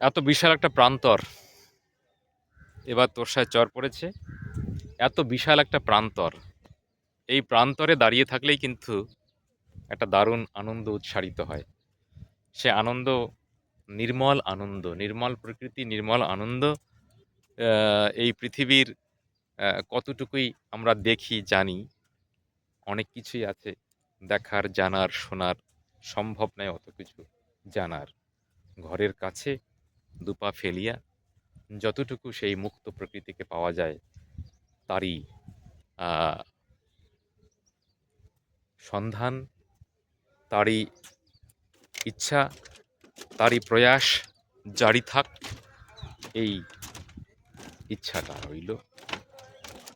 এত বিশাল একটা প্রান্তর। এবার তোরসায় চর পড়েছে। এত বিশাল একটা প্রান্তর। এই প্রান্তরে দাঁড়িয়ে থাকলেই কিন্তু একটা দারুণ আনন্দ উৎসারিত হয়। সে আনন্দ, নির্মল আনন্দ, নির্মল প্রকৃতি, নির্মল আনন্দ এই পৃথিবীর কতটুকুই আমরা দেখি, জানি, অনেক কিছুই আছে। দেখার, জানার, শোনার, সম্ভব নয় অত কিছু জানার। ঘরের কাছে দুপা ফেলিয়া যতটুকু সেই মুক্ত প্রকৃতিকে পাওয়া যায়, তারই সন্ধান, তারই ইচ্ছা, তারই প্রয়াস জারি থাক, এই ইচ্ছাটা রইল।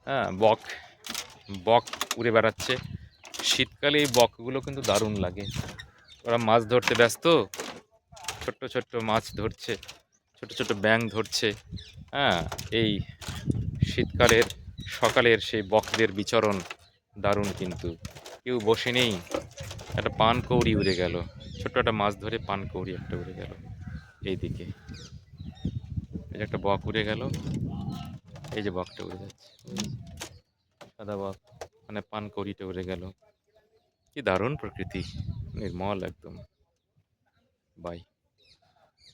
হ্যাঁ বক বক উড়ে বেড়াচ্ছে। শীতকালে এই বকগুলো কিন্তু দারুণ লাগে। ওরা মাছ ধরতে ব্যস্ত, ছোট্ট ছোট্ট মাছ ধরছে। ছোট ছোট ব্যাং ধরছে। হ্যাঁ এই শীতকালের, সকালের সেই বকদের বিচরণ দারুণ কিন্তু। কেউ বসে নেই। একটা পান কৌড়ি উড়ে গেল। ছোট্ট একটা মাছ ধরে পান কৌড়ি একটা উড়ে গেল এই দিকে এই যে একটা বক উড়ে গেল। এই যে বকটা উড়ে যাচ্ছে। সাদা বক মানে পান কৌড়িটা উড়ে গেল। কি দারুণ প্রকৃতি। নির্মল একদম। বাই।